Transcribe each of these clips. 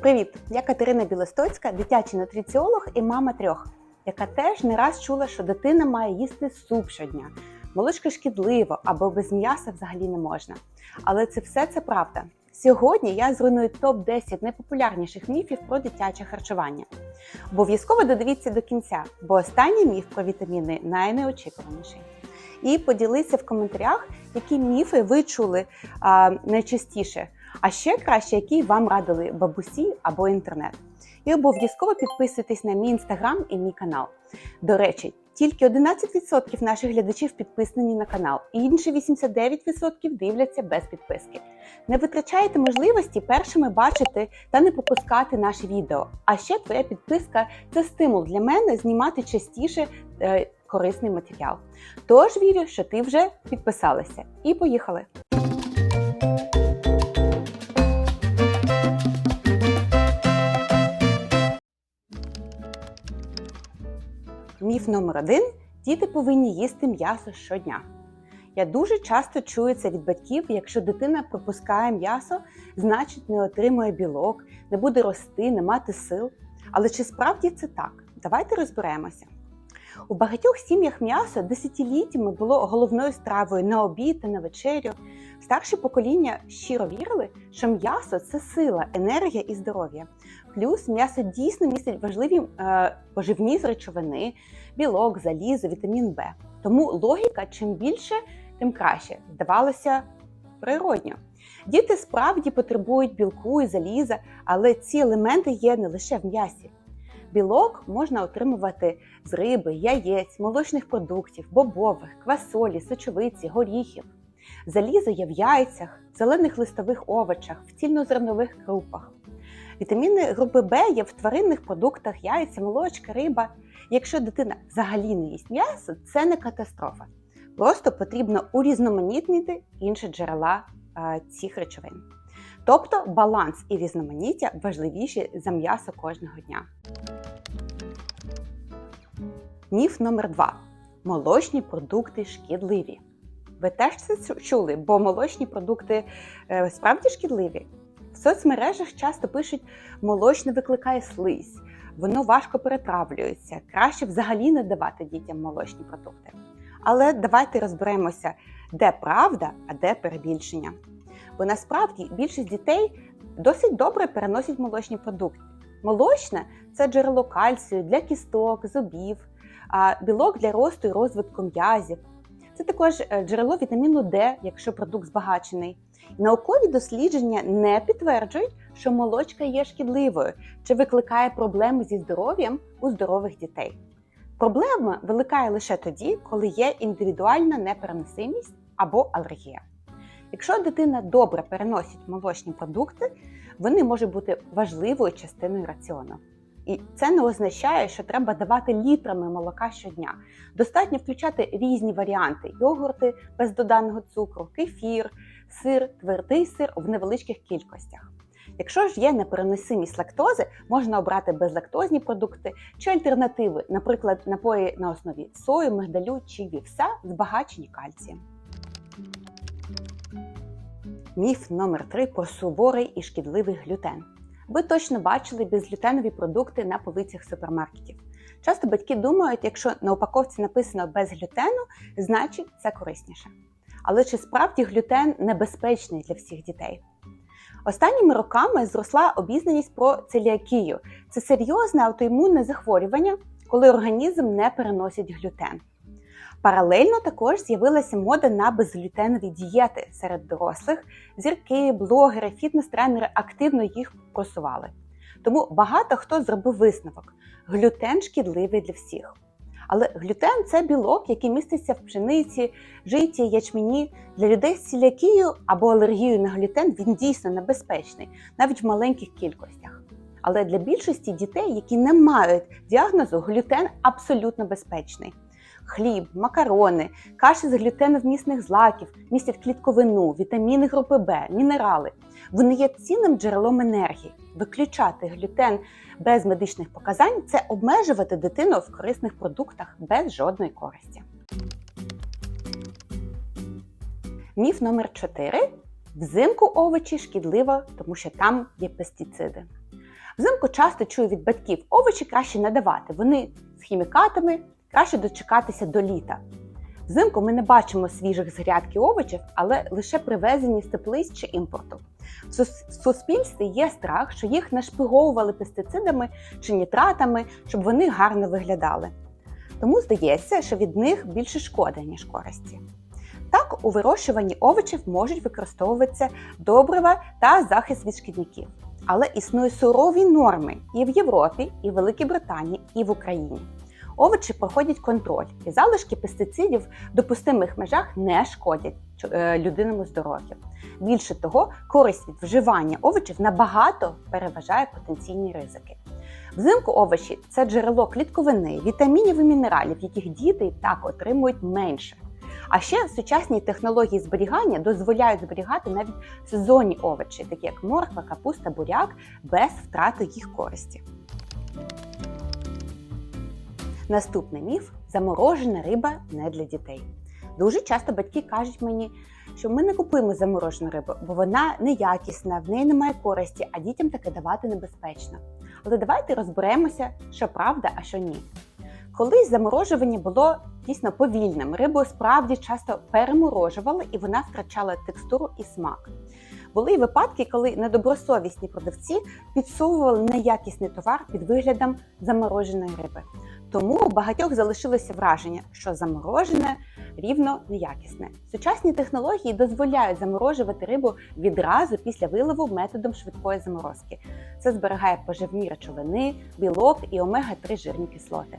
Привіт! Я Катерина Білостоцька, дитячий нутриціолог і мама трьох, яка теж не раз чула, що дитина має їсти суп щодня. Молочко шкідливо або без м'яса взагалі не можна. Але це все це правда. Сьогодні я зруйную топ-10 найпопулярніших міфів про дитяче харчування. Обов'язково додивіться до кінця, бо останній міф про вітаміни найнеочікуваніший. І поділіться в коментарях, які міфи ви чули а, найчастіше, а ще краще, які вам радили бабусі або інтернет. І обов'язково підписуйтесь на мій інстаграм і мій канал. До речі, тільки 11% наших глядачів підписані на канал, і інші 89% дивляться без підписки. Не витрачайте можливості першими бачити та не пропускати наші відео. А ще твоя підписка це стимул для мене знімати частіше е, корисний матеріал. Тож вірю, що ти вже підписалася. І поїхали! Міф номер один: діти повинні їсти м'ясо щодня. Я дуже часто чую це від батьків, якщо дитина пропускає м'ясо, значить не отримує білок, не буде рости, не мати сил. Але чи справді це так? Давайте розберемося. У багатьох сім'ях м'ясо десятиліттями було головною стравою на обід та на вечерю. Старші покоління щиро вірили, що м'ясо це сила, енергія і здоров'я. Плюс м'ясо дійсно містить важливі е, поживні речовини, білок, залізо, вітамін Б. Тому логіка, чим більше, тим краще. Здавалося природньо. Діти справді потребують білку і заліза, але ці елементи є не лише в м'ясі. Білок можна отримувати з риби, яєць, молочних продуктів, бобових, квасолі, сочовиці, горіхів. Залізо є в яйцях, зелених листових овочах, в цільнозернових крупах. Вітаміни групи Б є в тваринних продуктах, яйця, молочка, риба. Якщо дитина взагалі не їсть м'ясо, це не катастрофа. Просто потрібно урізноманітнити інші джерела а, цих речовин. Тобто баланс і різноманіття важливіші за м'ясо кожного дня. Міф номер два: молочні продукти шкідливі. Ви теж це чули, бо молочні продукти е, справді шкідливі. В соцмережах часто пишуть, молочне викликає слизь, воно важко перетравлюється, краще взагалі не давати дітям молочні продукти. Але давайте розберемося, де правда, а де перебільшення. Бо насправді більшість дітей досить добре переносять молочні продукти. Молочне це джерело кальцію для кісток, зубів, а білок для росту і розвитку м'язів. Це також е, джерело вітаміну Д, якщо продукт збагачений. Наукові дослідження не підтверджують, що молочка є шкідливою чи викликає проблеми зі здоров'ям у здорових дітей. Проблема виникає лише тоді, коли є індивідуальна непереносимість або алергія. Якщо дитина добре переносить молочні продукти, вони можуть бути важливою частиною раціону. І це не означає, що треба давати літрами молока щодня. Достатньо включати різні варіанти: йогурти без доданого цукру, кефір, сир, твердий сир в невеличких кількостях. Якщо ж є непереносимість лактози, можна обрати безлактозні продукти чи альтернативи, наприклад, напої на основі сою, мигдалю чи вівса, збагачені кальцієм. Міф номер 3 про суворий і шкідливий глютен. Ви точно бачили безглютенові продукти на полицях супермаркетів. Часто батьки думають, якщо на упаковці написано без глютену, значить це корисніше. Але чи справді глютен небезпечний для всіх дітей? Останніми роками зросла обізнаність про целіакію. Це серйозне аутоімунне захворювання, коли організм не переносить глютен. Паралельно також з'явилася мода на безглютенові дієти серед дорослих. Зірки, блогери, фітнес-тренери активно їх просували. Тому багато хто зробив висновок: глютен шкідливий для всіх. Але глютен це білок, який міститься в пшениці, житі, ячмені. Для людей з цілякією або алергією на глютен він дійсно небезпечний, навіть в маленьких кількостях. Але для більшості дітей, які не мають діагнозу, глютен абсолютно безпечний. Хліб, макарони, каші з глютеновмісних злаків містять клітковину, вітаміни групи Б, мінерали. Вони є цінним джерелом енергії. Виключати глютен без медичних показань це обмежувати дитину в корисних продуктах без жодної користі. Міф номер 4. Взимку овочі шкідливо, тому що там є пестициди. Взимку часто чую від батьків, овочі краще не давати. Вони з хімікатами, краще дочекатися до літа. Взимку ми не бачимо свіжих з грядки овочів, але лише привезені з теплиць чи імпорту. В суспільстві є страх, що їх нашпиговували пестицидами чи нітратами, щоб вони гарно виглядали. Тому здається, що від них більше шкоди, ніж користі. Так, у вирощуванні овочів можуть використовуватися добрива та захист від шкідників. Але існують сурові норми і в Європі, і в Великій Британії, і в Україні. Овочі проходять контроль, і залишки пестицидів в допустимих межах не шкодять е, здоров'ю. Більше того, користь від вживання овочів набагато переважає потенційні ризики. Взимку овочі це джерело клітковини, вітамінів і мінералів, яких діти так отримують менше. А ще сучасні технології зберігання дозволяють зберігати навіть сезонні овочі, такі як морква, капуста, буряк, без втрати їх користі. Наступний міф заморожена риба не для дітей. Дуже часто батьки кажуть мені, що ми не купуємо заморожену рибу, бо вона неякісна, в неї немає користі, а дітям таке давати небезпечно. Але давайте розберемося, що правда, а що ні. Колись заморожування було дійсно повільним. Рибу справді часто переморожували і вона втрачала текстуру і смак. Були й випадки, коли недобросовісні продавці підсовували неякісний товар під виглядом замороженої риби. Тому у багатьох залишилося враження, що заморожене рівно неякісне. Сучасні технології дозволяють заморожувати рибу відразу після вилову методом швидкої заморозки. Це зберігає поживні речовини, білок і омега-3 жирні кислоти.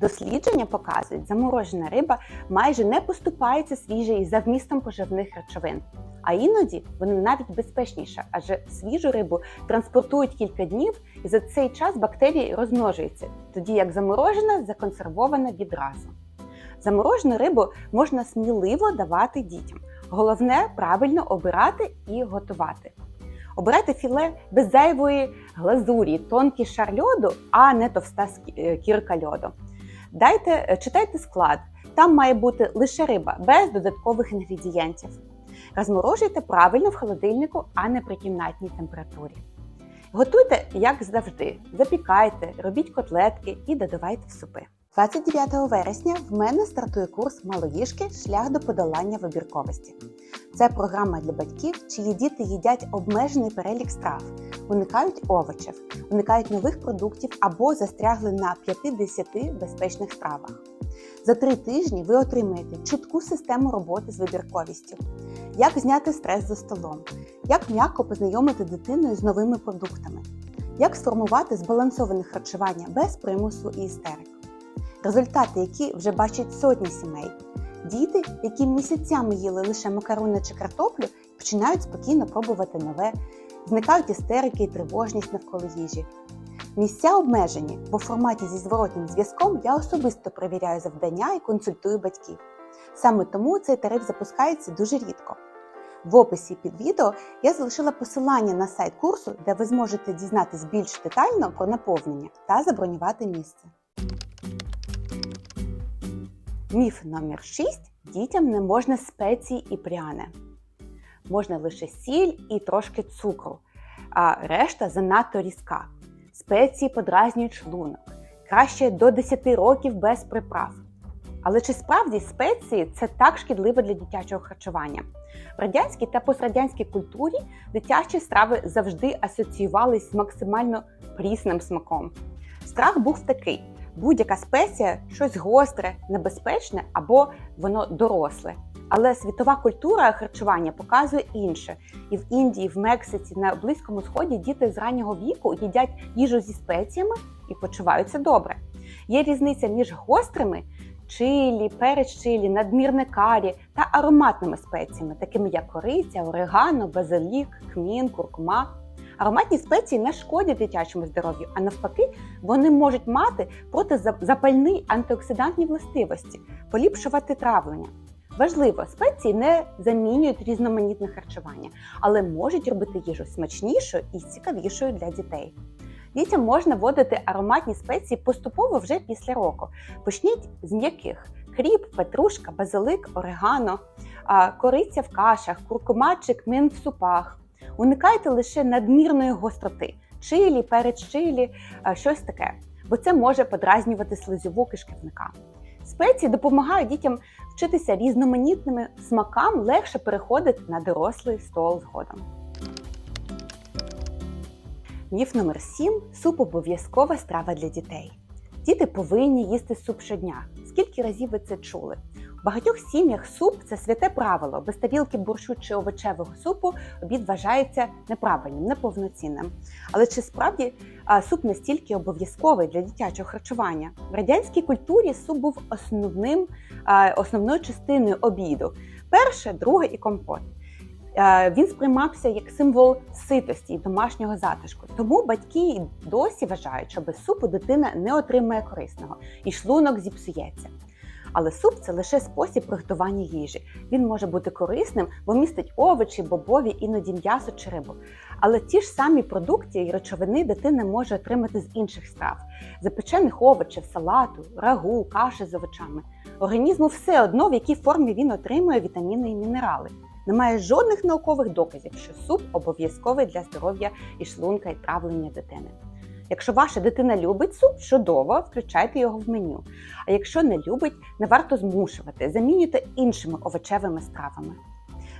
Дослідження показують, заморожена риба майже не поступається свіжій за вмістом поживних речовин. А іноді вона навіть безпечніша, адже свіжу рибу транспортують кілька днів, і за цей час бактерії розмножуються, тоді як заморожена законсервована відразу. Заморожену рибу можна сміливо давати дітям. Головне правильно обирати і готувати. Обирайте філе без зайвої глазурі, тонкий шар льоду, а не товста е, кірка льоду. Дайте, е, читайте склад. Там має бути лише риба без додаткових інгредієнтів. Розморожуйте правильно в холодильнику, а не при кімнатній температурі. Готуйте, як завжди. Запікайте, робіть котлетки і додавайте в супи. 29 вересня в мене стартує курс малоїжки Шлях до подолання вибірковості. Це програма для батьків, чиї діти їдять обмежений перелік страв, уникають овочів, уникають нових продуктів або застрягли на 50 безпечних стравах. За три тижні ви отримаєте чітку систему роботи з вибірковістю, як зняти стрес за столом, як м'яко познайомити дитину з новими продуктами, як сформувати збалансоване харчування без примусу і істерик. Результати, які вже бачать сотні сімей. Діти, які місяцями їли лише макарони чи картоплю, починають спокійно пробувати нове, зникають істерики і тривожність навколо їжі. Місця обмежені, бо в форматі зі зворотнім зв'язком я особисто перевіряю завдання і консультую батьків. Саме тому цей тариф запускається дуже рідко. В описі під відео я залишила посилання на сайт курсу, де ви зможете дізнатись більш детально про наповнення та забронювати місце. Міф номер 6. Дітям не можна спеції і пряне. Можна лише сіль і трошки цукру, а решта занадто різка. Спеції подразнюють шлунок. Краще до 10 років без приправ. Але чи справді спеції це так шкідливо для дитячого харчування? В радянській та пострадянській культурі дитячі страви завжди асоціювалися з максимально прісним смаком. Страх був такий: будь-яка спеція щось гостре, небезпечне або воно доросле. Але світова культура харчування показує інше. І в Індії, в Мексиці, на Близькому Сході діти з раннього віку їдять їжу зі спеціями і почуваються добре. Є різниця між гострими чилі, перець чилі, надмірне карі та ароматними спеціями, такими як кориця, орегано, базилік, кмін, куркума. Ароматні спеції не шкодять дитячому здоров'ю, а навпаки, вони можуть мати протизапальні антиоксидантні властивості, поліпшувати травлення. Важливо, спеції не замінюють різноманітне харчування, але можуть робити їжу смачнішою і цікавішою для дітей. Дітям можна вводити ароматні спеції поступово вже після року. Почніть з м'яких: кріп, петрушка, базилик, орегано, кориця в кашах, куркума чи кмин в супах. Уникайте лише надмірної гостроти. чилі, перець чилі, щось таке, бо це може подразнювати слизову кишківника. Спеції допомагають дітям вчитися різноманітними смакам, легше переходити на дорослий стол згодом. Міф номер 7. Суп обов'язкова страва для дітей. Діти повинні їсти суп щодня. Скільки разів ви це чули? У багатьох сім'ях суп це святе правило. Без тарілки борщу чи овочевого супу обід вважається неправильним, неповноцінним. Але чи справді суп настільки обов'язковий для дитячого харчування? В радянській культурі суп був основним, основною частиною обіду. Перше, друге і компот. Е, Він сприймався як символ ситості і домашнього затишку. Тому батьки досі вважають, що без супу дитина не отримає корисного і шлунок зіпсується. Але суп це лише спосіб приготування їжі. Він може бути корисним, бо містить овочі, бобові, іноді м'ясо чи рибу. Але ті ж самі продукти і речовини дитина може отримати з інших страв: запечених овочів, салату, рагу, каші з овочами. Організму все одно, в якій формі він отримує вітаміни і мінерали. Немає жодних наукових доказів, що суп обов'язковий для здоров'я і шлунка і травлення дитини. Якщо ваша дитина любить суп, чудово, включайте його в меню. А якщо не любить, не варто змушувати, замінюйте іншими овочевими стравами.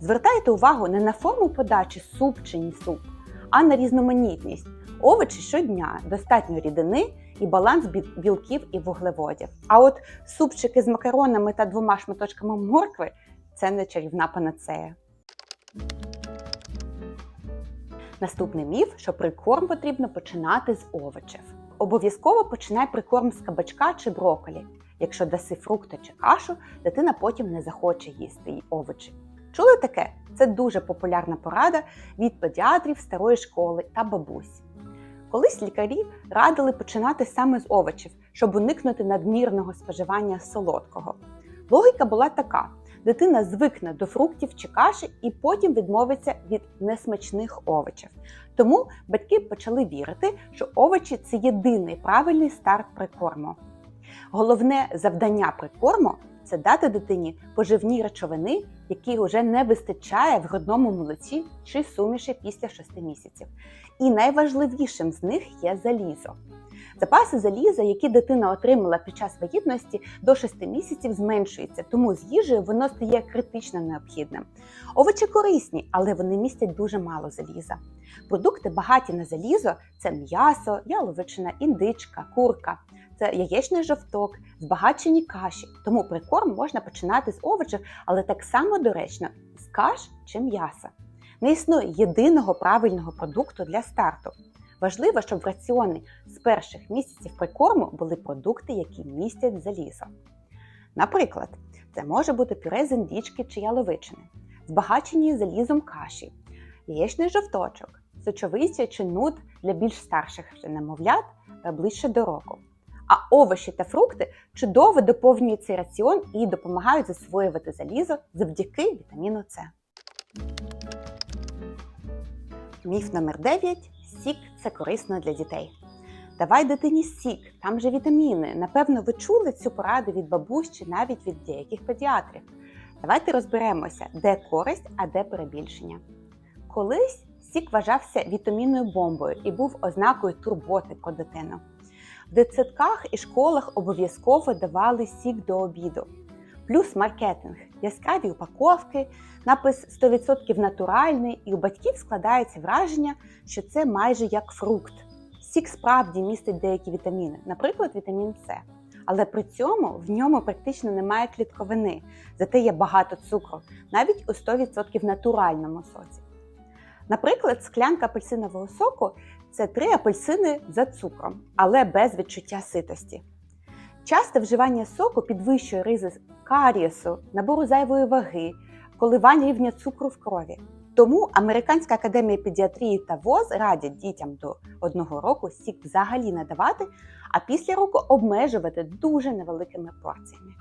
Звертайте увагу не на форму подачі суп чи не суп, а на різноманітність. Овочі щодня, достатньо рідини і баланс білків і вуглеводів. А от супчики з макаронами та двома шматочками моркви це не чарівна панацея. Наступний міф, що прикорм потрібно починати з овочів. Обов'язково починай прикорм з кабачка чи броколі. Якщо даси фрукти чи кашу, дитина потім не захоче їсти й овочі. Чули таке? Це дуже популярна порада від педіатрів старої школи та бабусь. Колись лікарі радили починати саме з овочів, щоб уникнути надмірного споживання солодкого. Логіка була така: дитина звикне до фруктів чи каші і потім відмовиться від несмачних овочів. Тому батьки почали вірити, що овочі це єдиний правильний старт прикорму. Головне завдання прикорму це дати дитині поживні речовини, які вже не вистачає в грудному молоці чи суміші після 6 місяців. І найважливішим з них є залізо. Запаси заліза, які дитина отримала під час вагітності, до 6 місяців зменшуються, тому з їжею воно стає критично необхідним. Овочі корисні, але вони містять дуже мало заліза. Продукти багаті на залізо це м'ясо, яловичина, індичка, курка, це яєчний жовток, збагачені каші. Тому прикорм можна починати з овочів, але так само доречно з каш чи м'яса. Не існує єдиного правильного продукту для старту. Важливо, щоб в раціоні з перших місяців прикорму були продукти, які містять залізо. Наприклад, це може бути пюре з індички чи яловичини, збагачені залізом каші, яєчний жовточок, сочовиця чи нут для більш старших немовлят ближче до року. А овочі та фрукти чудово доповнюють цей раціон і допомагають засвоювати залізо завдяки вітаміну С. Міф номер 9. Сік це корисно для дітей. Давай дитині сік, там же вітаміни. Напевно, ви чули цю пораду від бабусь чи навіть від деяких педіатрів. Давайте розберемося, де користь, а де перебільшення. Колись сік вважався вітамінною бомбою і був ознакою турботи про дитину. В дитсадках і школах обов'язково давали сік до обіду. Плюс маркетинг, яскраві упаковки, напис 100% натуральний, і у батьків складається враження, що це майже як фрукт. Сік справді містить деякі вітаміни, наприклад, вітамін С. Але при цьому в ньому практично немає клітковини, зате є багато цукру, навіть у 100% натуральному соці. Наприклад, склянка апельсинового соку це три апельсини за цукром, але без відчуття ситості. Часте вживання соку підвищує ризик карієсу, набору зайвої ваги, коливань рівня цукру в крові. Тому Американська академія педіатрії та ВОЗ радять дітям до одного року сік взагалі не давати, а після року обмежувати дуже невеликими порціями.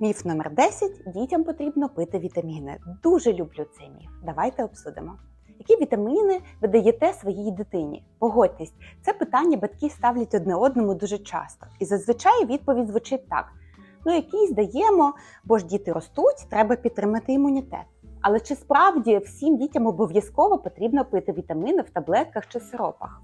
Міф номер 10. Дітям потрібно пити вітаміни. Дуже люблю цей міф. Давайте обсудимо. Які вітаміни ви даєте своїй дитині? Погодьтесь, це питання батьки ставлять одне одному дуже часто. І зазвичай відповідь звучить так: ну, якісь даємо, бо ж діти ростуть, треба підтримати імунітет. Але чи справді всім дітям обов'язково потрібно пити вітаміни в таблетках чи сиропах?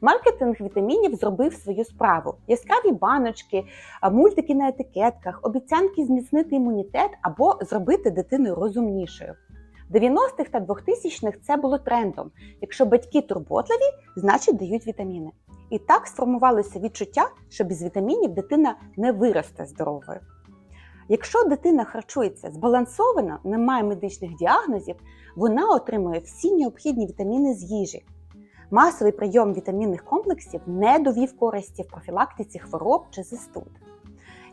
Маркетинг вітамінів зробив свою справу: яскраві баночки, мультики на етикетках, обіцянки зміцнити імунітет або зробити дитину розумнішою. В 90-х та 2000-х це було трендом. Якщо батьки турботливі, значить дають вітаміни. І так сформувалося відчуття, що без вітамінів дитина не виросте здоровою. Якщо дитина харчується збалансовано, не має медичних діагнозів, вона отримує всі необхідні вітаміни з їжі. Масовий прийом вітамінних комплексів не довів користі в профілактиці хвороб чи застуд.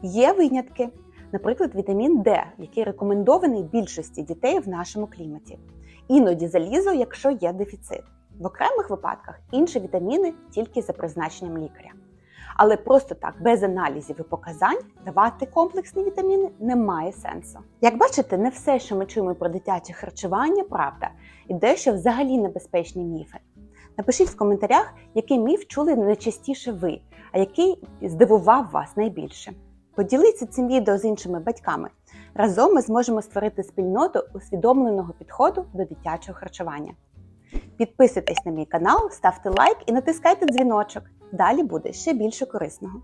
Є винятки, наприклад, вітамін Д, який рекомендований більшості дітей в нашому кліматі. Іноді залізо, якщо є дефіцит. В окремих випадках інші вітаміни тільки за призначенням лікаря. Але просто так, без аналізів і показань, давати комплексні вітаміни немає сенсу. Як бачите, не все, що ми чуємо про дитяче харчування, правда, і дещо взагалі небезпечні міфи. Напишіть в коментарях, який міф чули найчастіше ви, а який здивував вас найбільше. Поділіться цим відео з іншими батьками. Разом ми зможемо створити спільноту усвідомленого підходу до дитячого харчування. Підписуйтесь на мій канал, ставте лайк і натискайте дзвіночок. Далі буде ще більше корисного.